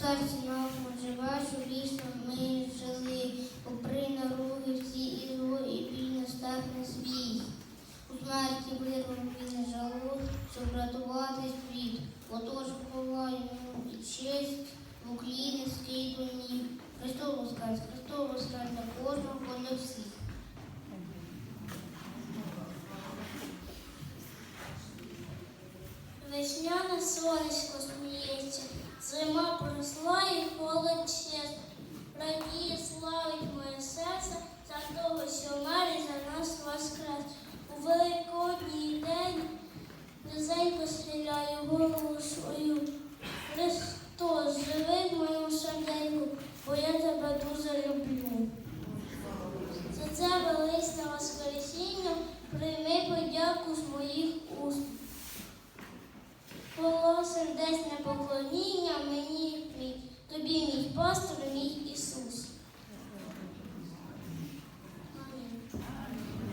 щастя нашому живе, що вічно ми жили, попри наруги всі і зло, і біль нестерпний свій. У смерті вирвав він не жалу, щоб врятувати світ. Отож ховаю йому і честь в укліні скидоні. Христос воскрес, Христос воскрес для кожного, Весняне сонечко сміється, зима пройшла і холод щез. Радіє славить моє серце за того, що Марій за нас воскрес. У великодній день низенько стріляє голову свою. Христос, живи в моєму серденьку, бо я тебе дуже люблю. За це величне воскресіння прийми подяку з моїх уст. Було десь на ми